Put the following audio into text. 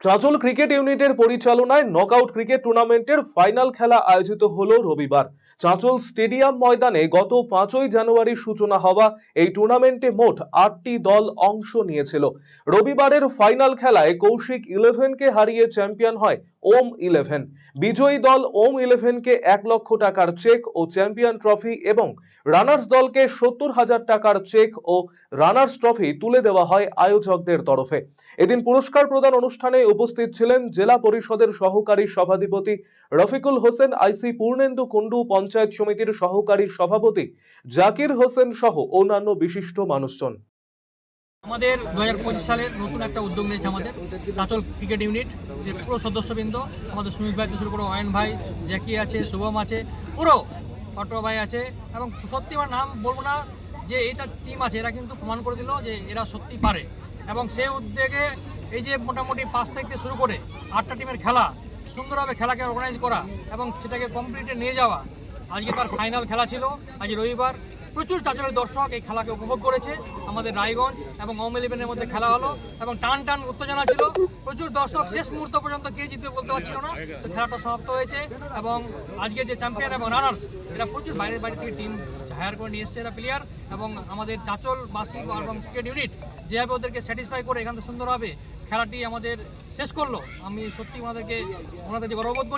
Chanchal cricket ইউনিটের পরিচালনায় knockout cricket টুর্নামেন্টের ফাইনাল খেলা আয়োজিত হল রবিবার। চাঁচল স্টেডিয়াম ময়দানে গত পাঁচই জানুয়ারি সূচনা হওয়া এই টুর্নামেন্টে মোট আটটি দল অংশ নিয়েছিল। রবিবারের ফাইনাল খেলায় কৌশিক ইলেভেনকে হারিয়ে চ্যাম্পিয়ন হয় ওম ইলেভেন। বিজয়ী দল ওম ইলেভেনকে এক লক্ষ টাকার চেক ও চ্যাম্পিয়ন ট্রফি এবং রানার্স দলকে সত্তর হাজার টাকার চেক ও রানার্স ট্রফি তুলে দেওয়া হয় আয়োজকদের তরফে। এদিন পুরস্কার প্রদান অনুষ্ঠানে উপস্থিত ছিলেন জেলা পরিষদের সহকারী সভাধিপতি রফিকুল হোসেন, আইসি পূর্ণেন্দু কুণ্ডু, পঞ্চায়েত সমিতির সহকারী সভাপতি জাকির হোসেন সহ অন্যান্য বিশিষ্ট মানুষজন। আমাদের দু হাজার পঁচিশ সালের নতুন একটা উদ্যোগ নিয়েছে আমাদের চাঁচল ক্রিকেট ইউনিট, যে পুরো সদস্যবৃন্দ, আমাদের সুমিত ভাই থেকে শুরু করে, অয়ন ভাই, জ্যাকি আছে, শুভম আছে, পুরো অটো ভাই আছে, এবং সত্যি আমার নাম বলব না যে এইটা টিম আছে, এরা কিন্তু প্রমাণ করে দিল যে এরা সত্যি পারে। এবং সেই উদ্যোগে এই যে মোটামুটি পাঁচ থেকে শুরু করে আটটা টিমের খেলা, সুন্দরভাবে খেলাকে অর্গানাইজ করা এবং সেটাকে কমপ্লিটে নিয়ে যাওয়া। আজকে তার ফাইনাল খেলা ছিল, আজ রবিবার প্রচুর চাঁচলের দর্শক এই খেলাকে উপভোগ করেছে আমাদের রায়গঞ্জ এবং ওম ইলেভেনের মধ্যে খেলা হলো এবং টান টান উত্তেজনা ছিল। প্রচুর দর্শক শেষ মুহূর্ত পর্যন্ত কে জিতবে বলতে পারছিল না। তো খেলাটা সমাপ্ত হয়েছে এবং আজকে যে চ্যাম্পিয়ন এবং রানার্স এরা প্রচুর বাইরের বাড়ি থেকে টিম হায়ার করে নিয়ে এসছে এরা প্লেয়ার এবং আমাদের চাঁচলবাসী এবং ক্রিকেট ইউনিট যেভাবে ওদেরকে স্যাটিসফাই করে এখান থেকে সুন্দরভাবে খেলাটি আমাদের শেষ করল। আমি সত্যি ওনাদেরকে, ওনাদের যে গর্ববোধ করি